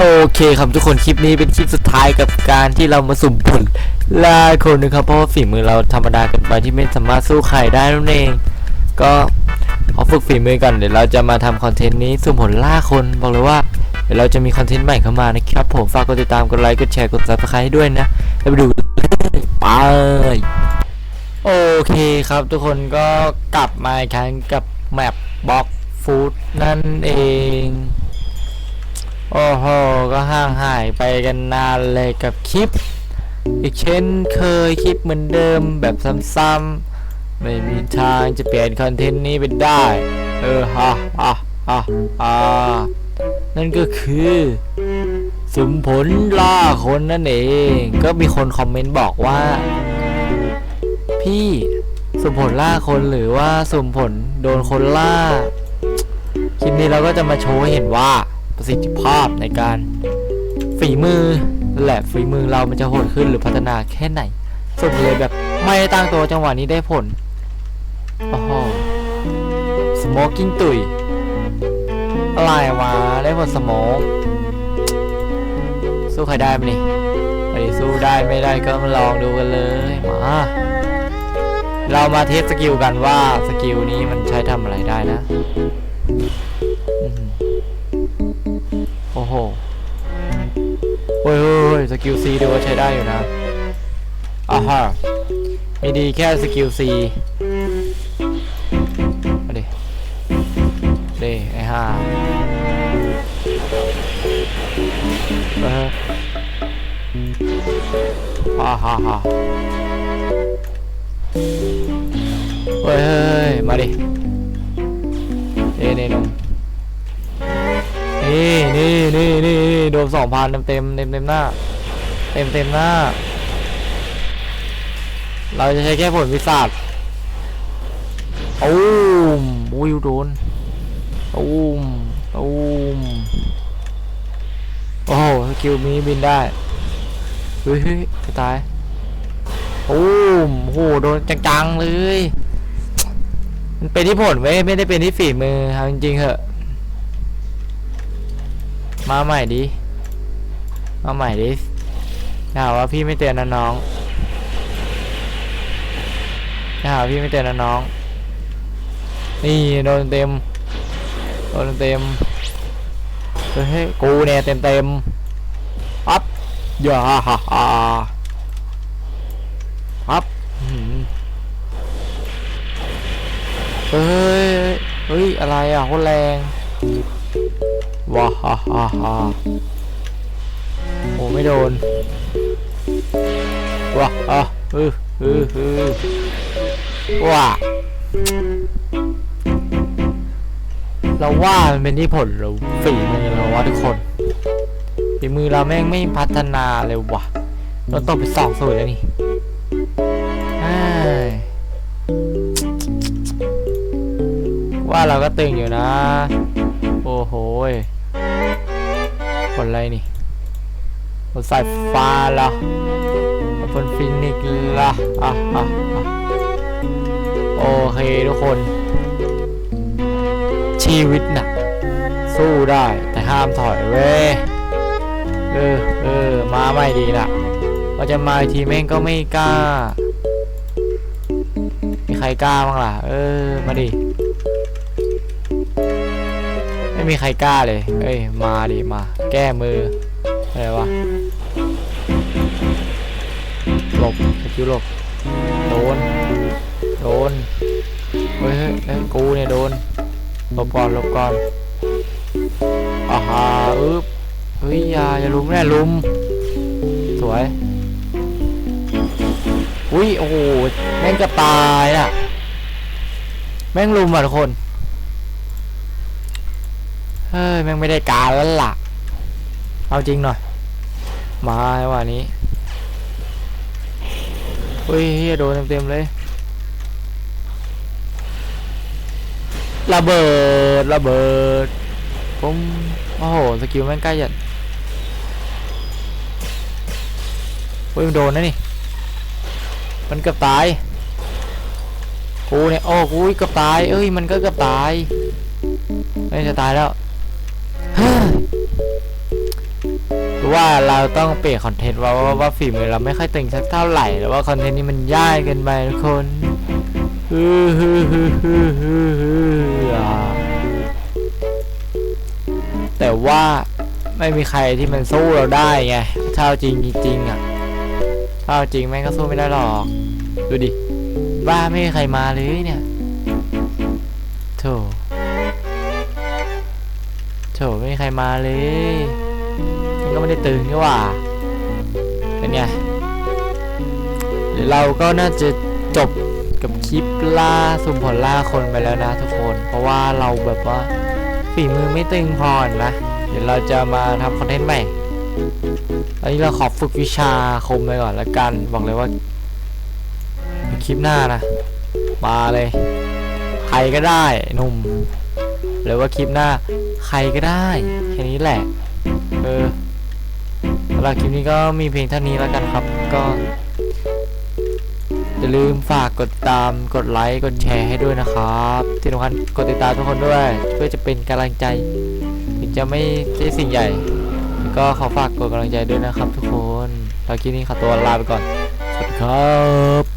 โอเคครับทุกคนคลิปนี้เป็นคลิปสุดท้ายกับการที่เรามาสุ่มผลล่าคนนะครับเพราะว่าฝีมือเราธรรมดาเกินไปที่ไม่สามารถสู้ใครได้นั่นเอง ก็ขอฝึกฝีมือก่อนเดี๋ยวเราจะมาทำคอนเทนต์นี้สุ่มผลล่าคนบอกเลยว่าเดี๋ยวเราจะมีคอนเทนต์ใหม่เข้ามานะครับผมฝากกดติดตามกดไลค์กดแชร์กดซับสไครต์ให้ด้วยนะแล้วไปดูไปโอเคครับทุกคนก็กลับมาอีกครั้งกับแมปบล็อกฟูดนั่นเอง โอ้โห ก็ห่างหายไปกันนานเลยกับคลิป อีกเช่นเคยคลิปเหมือนเดิมแบบซ้ำๆ ไม่มีทางจะเปลี่ยนคอนเทนต์นี้ไปได้ เออฮะอะอะอะนั่นก็คือสุ่มผลล่าคนนั่นเอง ก็มีคนคอมเมนต์บอกว่า พี่สุ่มผลล่าคนหรือว่าสุ่มผลโดนคนล่า คลิปนี้เราก็จะมาโชว์ให้เห็นว่า ประสิทธิภาพในการฝีมือและฝีมือเรามันจะโหดขึ้นหรือพัฒนาแค่ไหนสุ่มเลยแบบไม่ได้ตั้งตัวจังหวะนี้ได้ผลโอ้โหสโมกกิ้งตุยอะไรวะได้ผลสโมกสู้ใครได้ไหมนี่ไปสู้ได้ไม่ได้ก็มาลองดูกันเลยมาเรามาเทสสกิลกันว่าสกิลนี้มันใช้ทำอะไรได้นะ โอ้โหโอ้ยโอ้ยสกิลซีดูว่าใช้ได้อยู่นะอ่าฮะมีดีแค่สกิลซีมาดิดิไอ้ห่าเออฮ่าฮ่าฮ่าฮ้ยเฮ้ยเฮ้ย มาดิ นี่นี่นี่นี่นโดนสองพันเต็มเต็มเต็มเต็มหน้า เต็มเต็มหน้า เราจะใช้แค่ผลวิสัทตูมอุ้ยโดนตูมตูมโอ้โหสกิลมีบินได้เฮ้ยจะตายตูมโอ้โหโดนจังๆเลย มันเป็นที่ผลเว้ยไม่ได้เป็นที่ฝีมือเอาจริงๆเหอะ มาใหม่ดิ มาใหม่ดิอย่าว่าพี่ไม่เตือนนะน้องอย่าหาว่าพี่ไม่เตือนนะน้อง นี่โดนเต็ม โดนเต็ม เฮ้ยกูเนี่ยเต็มเต็มอัพย่าฮ่าฮ่าฮ่าอัพเฮ้ย เฮ้ย อะไรอะโคตรแรง ว้าฮ่าฮ่าฮ่าโอ้ไม่โดนว้าอะเออเออเออว้าเราว่ามันเป็นที่ผลเราฝีมือเราวะทุกคนฝีมือเราแม่งไม่พัฒนาเลยว่ะเราต้องไปสองสูตรแล้วนี่ว่าเราก็ตึงอยู่นะ โอ้โห ยผลอะไรนี่ผลสายฟ้าละผลฟินิกซ์ละอะอะอะโอเคทุกคน ชีวิตน่ะ สู้ได้แต่ห้ามถอยเว้ยเออเออมาไม่ดีน่ะเราจะมาทีแม่งก็ไม่กล้า มีใครกล้าบ้างล่ะ เออ มาดิ ไม่มีใครกล้าเลยเอ้ย มาดิ มา แก้มือ อะไรวะ หลบสกิลหลบ โดน โดนเฮ้ยเฮ้ยเฮ้ยกูเนี่ยโดน หลบก่อน หลบก่อนอาฮาอึ๊บเฮ้ยอย่าอย่าลุมแน่ลุม สวย อุ้ย โอ้โห แม่งจะตายอะ แม่งลุมอะทุกคน เฮ้ยแม่งไม่ได้การแล้วล่ะ เอาจริงหน่อย มาวันนี้เฮ้ยเฮียโดนเต็มๆเลย ระเบิด ระเบิดปุ้มโอ้โห สกิลแม่งใกล้จัดเฮ้ยมันโดนนะนี่ มันเกือบตายกูเนี่ย โอ้กูเกือบตาย เอ้ย มันก็เกือบตายเฮ้ยจะตายแล้ว ว่าเราต้องเปลี่ยนคอนเทนต์ว่าว่าฝีมือเราไม่ค่อยตึงสักเท่าไหร่แล้วว่าคอนเทนต์นี้มันยากเกินไปทุกคนฮือฮือฮือฮือฮือฮืออ่าแต่ว่าไม่มีใครที่มันสู้เราได้ไงเท่าจริงจริงอะเท่าจริงแม่งก็สู้ไม่ได้หรอก ดูดิบ้าไม่มีใครมาเลยเนี่ย รมาเลยมันก็ไม่ได้ตึงนี่หว่าเป็นไงเดี๋ยวเราก็น่าจะจบกับคลิปล่าสุ่มผลล่าคนไปแล้วนะทุกคน เพราะว่าเราแบบว่าฝีมือไม่ตึงพอนะ เดี๋ยวเราจะมาทำคอนเทนต์ใหม่ตอนนี้เราขอฝึกวิชาคมไปก่อนละกัน บอกเลยว่าคลิปหน้านะ มาเลย ใครก็ได้หนุ่มหรือว่าคลิปหน้า ใครก็ได้ แค่นี้แหละ เออสำหรับคลิปนี้ก็มีเพียงเท่านี้แล้วกันครับ ก็อย่าลืมฝากกดตามกดไลค์กดแชร์ให้ด้วยนะครับ ที่สำคัญกดติดตามทุกคนด้วย เพื่อจะเป็นกำลังใจถึงจะไม่ใช่สิ่งใหญ่ก็ขอฝากกดกำลังใจด้วยนะครับทุกคนแล้วคลิปนี้ขอตัวลาไปก่อน สวัสดีครับ